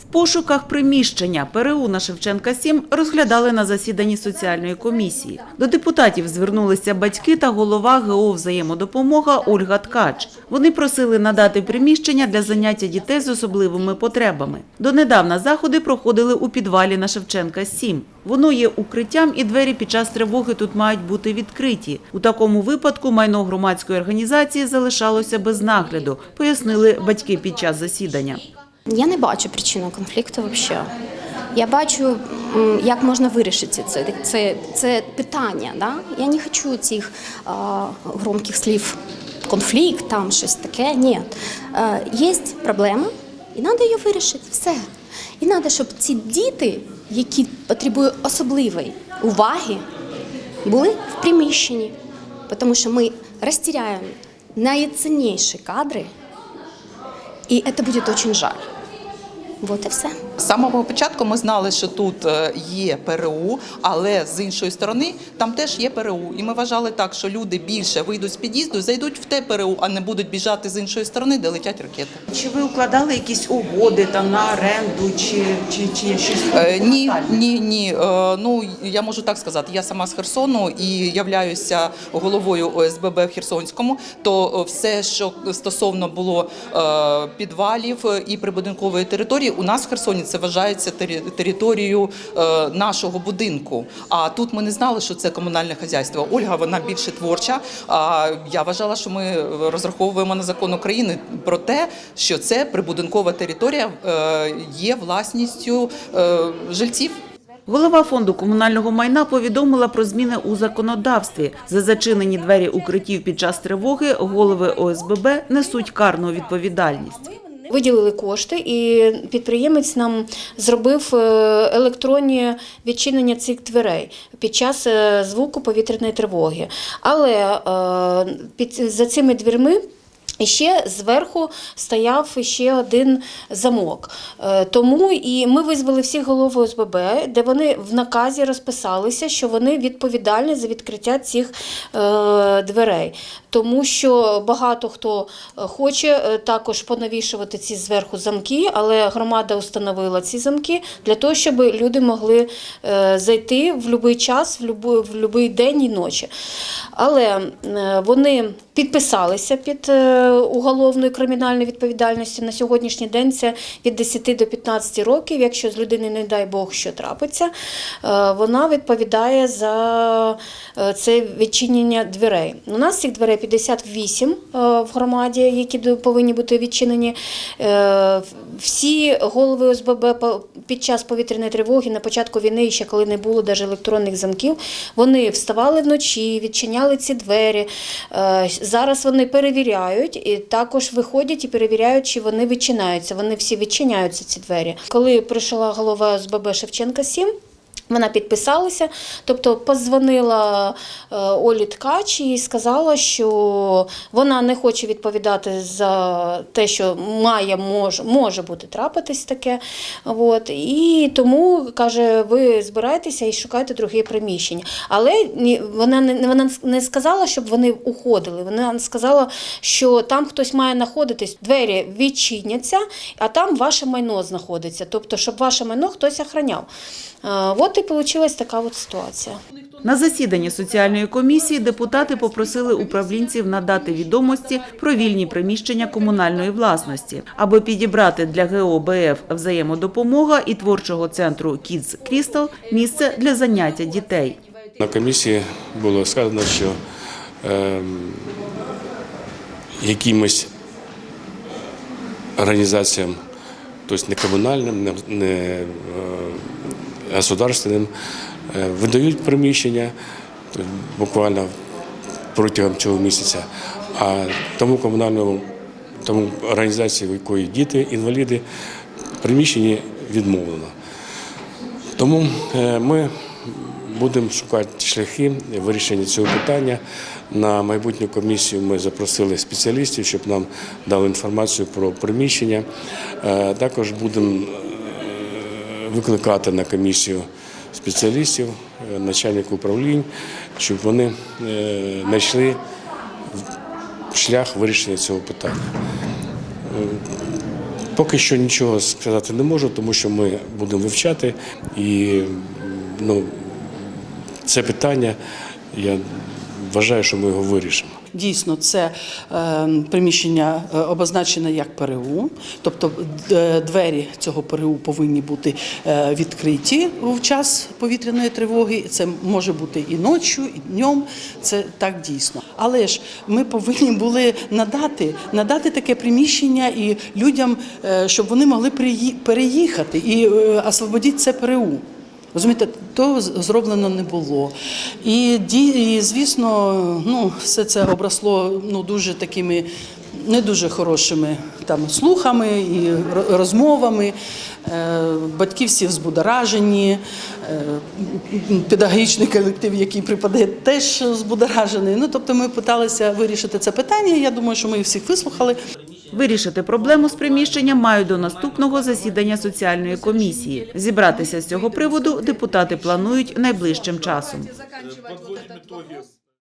В пошуках приміщення ПРУ на Шевченка 7 розглядали на засіданні соціальної комісії. До депутатів звернулися батьки та голова ГО «Взаємодопомога» Ольга Ткач. Вони просили надати приміщення для заняття дітей з особливими потребами. Донедавна заходи проходили у підвалі на Шевченка 7. Воно є укриттям і двері під час тривоги тут мають бути відкриті. У такому випадку майно громадської організації залишалося без нагляду, пояснили батьки під час засідання. Я не бачу причину конфлікту взагалі. Я бачу, як можна вирішити це, це, це питання. Да? Я не хочу цих а, громких слів конфлікт, там щось таке. Ні. Е, є проблема, і треба її вирішити. Все. І треба, щоб ці діти, які потребують особливої уваги, були в приміщенні. Тому що ми розтіряємо найцінніші кадри, і це буде дуже жаль. Вот і все. З самого початку ми знали, що тут е, є ПРУ, але з іншої сторони там теж є ПРУ. І ми вважали так, що люди більше вийдуть з під'їзду, зайдуть в те ПРУ, а не будуть біжати з іншої сторони, де летять ракети. Чи ви укладали якісь угоди там на оренду, чи, чи, чи щось? Е, ні, ні, ні. Е, ну я можу так сказати. Я сама з Херсону і являюся головою ОСББ в Херсонському. То е, все, що стосовно було е, підвалів і прибудинкової території, у нас в Херсоні це вважається територією е, нашого будинку. А тут ми не знали, що це комунальне хазяйство. Ольга вона більше творча. А я вважала, що ми розраховуємо на закон України про те, що це прибудинкова територія е, є власністю е, жильців. Голова фонду комунального майна повідомила про зміни у законодавстві. За зачинені двері укриттів під час тривоги голови ОСББ несуть карну відповідальність. Виділили кошти, і підприємець нам зробив е, електронні відчинення цих дверей під час е, звуку повітряної тривоги. Але е, за цими дверми. І ще зверху стояв ще один замок. Е, Тому і ми визвали всіх голов ОСББ, де вони в наказі розписалися, що вони відповідальні за відкриття цих е, дверей. Тому що багато хто е, хоче також понавішувати ці зверху замки, але громада установила ці замки для того, щоб люди могли зайти в будь-який час, в будь-який день і ночі. Але вони підписалися під уголовною кримінальною відповідальністю. На сьогоднішній день це від 10 до 15 років. Якщо з людини, не дай Бог, що трапиться, е, вона відповідає за е, це відчинення дверей. У нас цих дверей 58 е, в громаді, які повинні бути відчинені. Всі голови ОСББ під час повітряної тривоги на початку війни, ще коли не було навіть електронних замків, вони вставали вночі, відчиняли ці двері. Зараз вони перевіряють і також виходять і перевіряють, чи вони відчиняються. Вони всі відчиняються ці двері. Коли прийшла голова з ББ Шевченка 7, вона підписалася, тобто позвонила е, Олі Ткач і сказала, що вона не хоче відповідати за те, що має, може, може бути трапитись таке. От, і тому каже, ви збирайтеся і шукайте друге приміщення. Але вона не вона не сказала, щоб вони уходили. Вона сказала, що там хтось має знаходитись, двері відчиняться, а там ваше майно знаходиться. Тобто, щоб ваше майно хтось охраняв. Е, От і вийшла така от ситуація. На засіданні соціальної комісії депутати попросили управлінців надати відомості про вільні приміщення комунальної власності, аби підібрати для ГО БФ взаємодопомога і творчого центру Kids Crystal місце для заняття дітей. На комісії було сказано, що ем, якимось організаціям, тобто не комунальним, не, не е, государственним, е, видають приміщення тобто буквально протягом цього місяця, а тому комунальному, тому організації, в якої діти, інваліди, приміщення відмовлено. Тому е, ми будемо шукати шляхи вирішення цього питання. На майбутню комісію ми запросили спеціалістів, щоб нам дали інформацію про приміщення. Е, Також будемо викликати на комісію спеціалістів, е, начальників управлінь, щоб вони е, знайшли шлях вирішення цього питання. Поки що нічого сказати не можу, тому що ми будемо вивчати і ну, це питання, я вважаю, що ми його вирішимо. Дійсно, це е, приміщення е, обозначене як ПРУ, тобто двері цього ПРУ повинні бути е, відкриті в час повітряної тривоги. Це може бути і ночі, і днем. Це так дійсно. Але ж ми повинні були надати, надати таке приміщення і людям, е, щоб вони могли переїхати і е, освободити це ПРУ. Розумієте, то зроблено не було. І, і звісно, ну, все це обросло ну, дуже такими не дуже хорошими там, слухами і ро- розмовами. Е, Батьки всі взбудоражені, е, педагогічний колектив, який припадає, теж збудоражений. Ну, тобто ми намагалися вирішити це питання. Я думаю, що ми їх всіх вислухали. Вирішити проблему з приміщенням мають до наступного засідання соціальної комісії. Зібратися з цього приводу депутати планують найближчим часом.